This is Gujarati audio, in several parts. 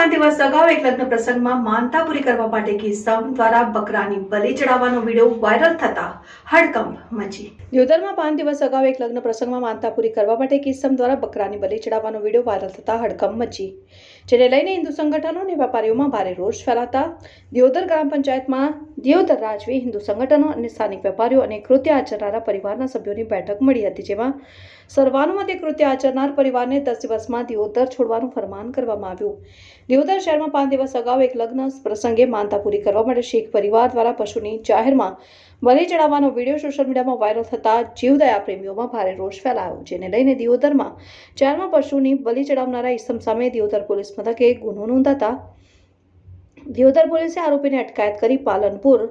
પાંચ દિવસ અગાઉ એક લગ્ન પ્રસંગમાં માનતા પૂરી કરવા માટે કિસ્સામ દ્વારા બકરાની બલિ ચડાવવાનો વીડિયો વાયરલ થતા હડકંપ મચી. દ્યોદરમાં પાંચ દિવસ અગાઉ એક લગ્ન પ્રસંગમાં માનતા પૂરી કરવા માટે કિસ્સમ દ્વારા બકરાની બલિ ચડાવવાનો વીડિયો વાયરલ થતા હડકંપ મચી. જેને લઈને હિન્દુ સંગઠનો અને વેપારીઓમાં ભારે રોષ ફેલાતા દિયોદર ગ્રામ પંચાયતમાં દિયોદર રાજવી હિન્દુ સંગઠનો અને સ્થાનિક વેપારીઓ અને કૃત્ય આચરનારા પરિવારના સભ્યોની બેઠક મળી હતી, જેમાં સર્વાનુમતે કૃત્ય આચરનાર પરિવારને દસ દિવસમાં દિયોદર છોડવાનું ફરમાન કરવામાં આવ્યું. દિયોદર શહેરમાં પાંચ દિવસ અગાઉ એક લગ્ન પ્રસંગે માનતા પૂરી કરવા માટે શીખ પરિવાર દ્વારા પશુની જાહેરમાં બલિ ચડાવવાનો વીડિયો સોશિયલ મીડિયામાં વાયરલ થતા જીવદયા પ્રેમીઓમાં ભારે રોષ ફેલાયો, જેને લઈને દિયોદરમાં ચારમાં પશુની બલિ ચડાવનારા ઇસમ સામે દિયોદર પોલીસ મથકે ગુનો નોંધાતા દિયોદર પોલીસે આરોપીને અટકાયત કરી પાલનપુર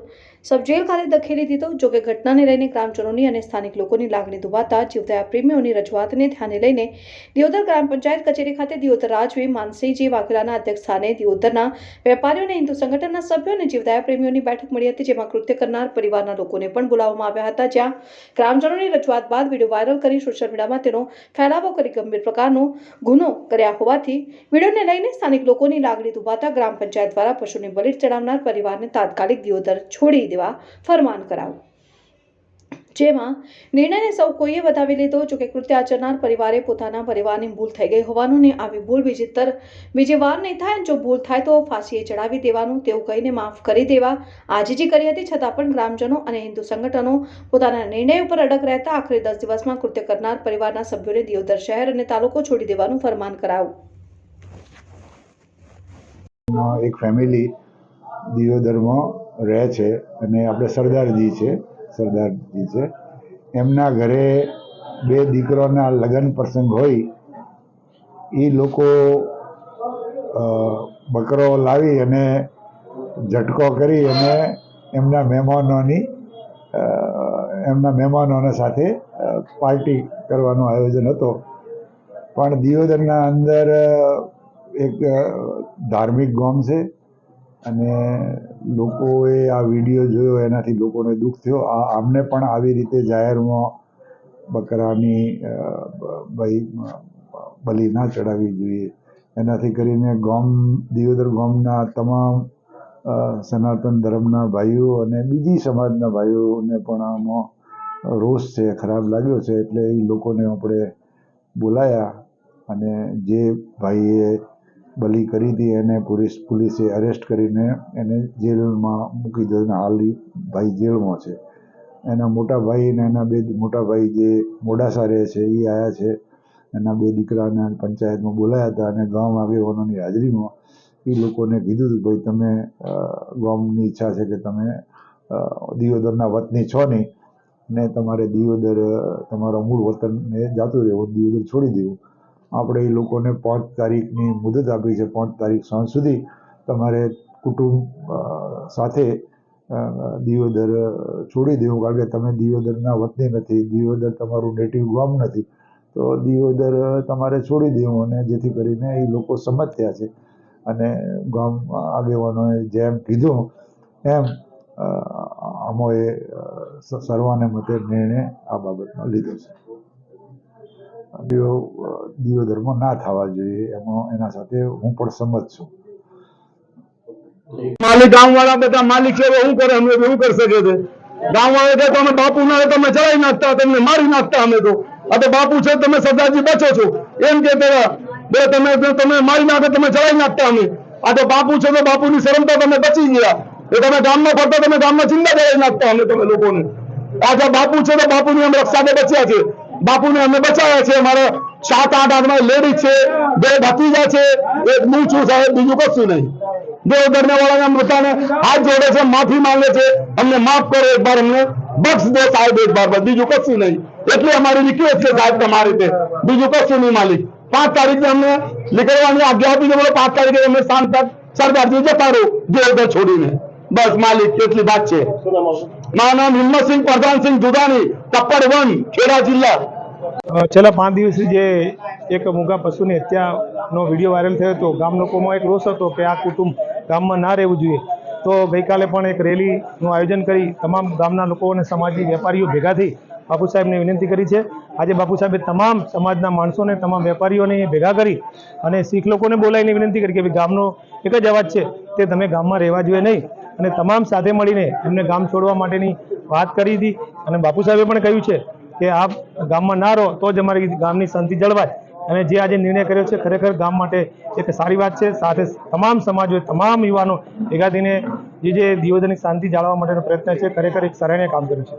સબજેલ ખાતે ધકેલી દીધો, જોકે ઘટનાને લઈને ગ્રામજનોની અને સ્થાનિક લોકોની લાગણી દુભાતા જીવદયા પ્રેમીઓની રજૂઆતને ધ્યાને લઈને દિયોદર ગ્રામ પંચાયત કચેરી ખાતે દિયોદર રાજવી માનસિંહજી વાઘેલાના અધ્યક્ષ સ્થાને દિયોદરના વેપારીઓ અને હિન્દુ સંગઠનના સભ્યો અને જીવદયા પ્રેમીઓની બેઠક મળી હતી, જેમાં કૃત્ય કરનાર પરિવારના લોકોને પણ બોલાવવામાં આવ્યા હતા, જ્યાં ગ્રામજનોની રજૂઆત બાદ વીડિયો વાયરલ કરી સોશિયલ મીડિયામાં તેનો ફેલાવો કરી ગંભીર પ્રકારનો ગુનો કર્યા હોવાથી વિડીયોને લઈને સ્થાનિક લોકોની લાગણી દુભાતા ગ્રામ પંચાયત દ્વારા પશુને બલિટ ચડાવનાર પરિવારને તાત્કાલિક દિયોદર છોડી દેવા ફરમાન કરાવું. જેમાં નિર્ણયને સૌ કોઈએ બતાવી લીધો, જોકે કૃત્ય આચરનાર પરિવારે પોતાના પરિવારની ભૂલ થઈ ગઈ હોવાનું ને આવી ભૂલ બીજી તર બીજી વાર નહીં થાય જો ભૂલ થાય તો ફાંસીએ ચડાવી દેવાનું, તેવું કહીને માફ કરી દેવા આજીજી કરી હતી. છતાં પણ ગ્રામજનો અને હિન્દુ સંગઠનો પોતાના નિર્ણય ઉપર અડગ રહેતા આખરે દસ દિવસમાં કૃત્ય કરનાર પરિવારના સભ્યોને દિયોદર શહેર અને તાલુકો છોડી દેવાનું ફરમાન કરાવું. એક ફેમિલી દિયોદરમાં રહે છે અને આપણે સરદારજી છે સરદારજી છે. એમના ઘરે બે દીકરોના લગ્ન પ્રસંગ હોય એ લોકો બકરો લાવી અને ઝટકો કરી અને એમના મહેમાનોની એમના મહેમાનોને સાથે પાર્ટી કરવાનું આયોજન હતો. પણ દિયોદરના અંદર એક ધાર્મિક ગામ છે. અને લોકોએ આ વીડિયો જોયો, એનાથી લોકોને દુઃખ થયો. આ આમને પણ આવી રીતે જાહેરમાં બકરાની ભાઈ, બલિ ના ચડાવવી જોઈએ. એનાથી કરીને ગોમ, દિયોદર ગોમના તમામ સનાતન ધર્મના ભાઈઓ અને બીજી સમાજના ભાઈઓને પણ આમાં રોષ છે, ખરાબ લાગ્યો છે. એટલે એ લોકોને આપણે બોલાયા અને જે ભાઈએ બલિ કરી હતી એને પોલીસ, પોલીસે અરેસ્ટ કરીને એને જેલમાં મૂકી દીધો. અને હાલ ભાઈ જેલમાં છે. એના મોટા ભાઈ અને એના બે મોટા ભાઈ જે મોડાસા રહે છે એ આવ્યા છે. એના બે દીકરાને પંચાયતમાં બોલાયા હતા અને ગામ આગેવાનોની હાજરીમાં. એ લોકોને કીધું હતું, ભાઈ, તમે ગામની ઈચ્છા છે કે તમે દિયોદરના વતની છો નહીં. ને તમારે દિયોદર તમારા મૂળ વતનને જાતું રહેવું, દિયોદર છોડી દેવું. આપણે એ લોકોને પાંચ તારીખની મુદત આપી છે. પાંચ તારીખ સાંજ સુધી તમારે કુટુંબ સાથે દિયોદર છોડી દેવું. કારણ કે તમે દિયોદરના વતની નથી. દિયોદર તમારું નેટિવ ગામ નથી. તો દિયોદર તમારે છોડી દેવું અને જેથી કરીને એ લોકો સમજ થયા છે. અને ગામ આગેવાનોએ જેમ કીધું એમ અમોએ સર્વાને મતે નિર્ણય આ બાબતમાં લીધો છે. દિયો ધર્મ ના થવા જોઈએ, એમાં, એના સાથે હું પણ સંમત છું. માલિક ગામ વાળા બધા માલિક છે હું કરે? અમે એવું કરી શકે છે ગામ વાળા તમે બાપુ ના તમે ચડાવી નાખતા, તમને મારી નાખતા અમે તો. આ તો બાપુ છે, તમે સરદારજી બચો છો. એમ કે બે, તમે તમે મારી નાખો, તમે ચડાવી નાખતા અમે. આ તો બાપુ છે, તો બાપુની શરમ તો તમે બચી ગયા. એ તમે ગામમાં ફરતા, તમે ગામમાં ચિંતા ચડાવી નાખતા અમે તમે લોકોને. આજે બાપુ છે, તો બાપુની અમે રક્ષા બચ્યા છે. બાપુને અમે બચાવ્યા છે. અમારા સાત આઠ આઠમાં લેડી છે. બે ભતીજા છે. એક હું છું સાહેબ બીજું કશું નહીં. દેવ દરનાવાળાના બધાને હાથ જોડે છે માફી માંગે છે. અમને માફ કરો એક વાર અમને બક્ષ દો સાહેબ એક વાર બીજું કશું નહીં. એટલે અમારી રિક્વેસ્ટ છે સાહેબ તમારી રીતે બીજું કશું નહીં માલિક. પાંચ તારીખે અમને નીકળવાની આજ્ઞા આપી દે પાંચ તારીખે અમે શાંત સરદારજી જતા રહો. દેવદર છોડીને. બસ માલિક એટલી વાત છે. મારું નામ હિંમતસિંહ પ્રધાનસિંહ જુદાની ટપ્પર વન ખેડા જિલ્લા. છેલ્લા પાંચ દિવસથી જે એક મૂંગા પશુની હત્યાનો વીડિયો વાયરલ થયો હતો, ગામ લોકોમાં એક રોષ હતો કે આ કુટુંબ ગામમાં ના રહેવું જોઈએ. તો ગઈકાલે પણ એક રેલીનું આયોજન કરી તમામ ગામના લોકો અને સમાજની વેપારીઓ ભેગા થઈ બાપુ સાહેબને વિનંતી કરી છે. આજે બાપુ સાહેબે તમામ સમાજના માણસોને, તમામ વેપારીઓને ભેગા કરી અને શીખ લોકોને બોલાવીને વિનંતી કરી કે ગામનો એક જ અવાજ છે તે તમે ગામમાં રહેવા જોઈએ નહીં. અને તમામ સાથે મળીને એમને ગામ છોડવા માટેની વાત કરી હતી અને બાપુ સાહેબે પણ કહ્યું છે કે આપ ગામમાં ના રહો, તો જ અમારી ગામની શાંતિ જળવાય. અને જે આજે નિર્ણય કર્યો છે, ખરેખર ગામ માટે એક સારી વાત છે. સાથે તમામ સમાજો તમામ યુવાનો ભેગા થઈને જે જે દિવસની શાંતિ જાળવવા માટેનો પ્રયત્ન છે, ખરેખર એક સરાહનીય કામ કર્યું છે.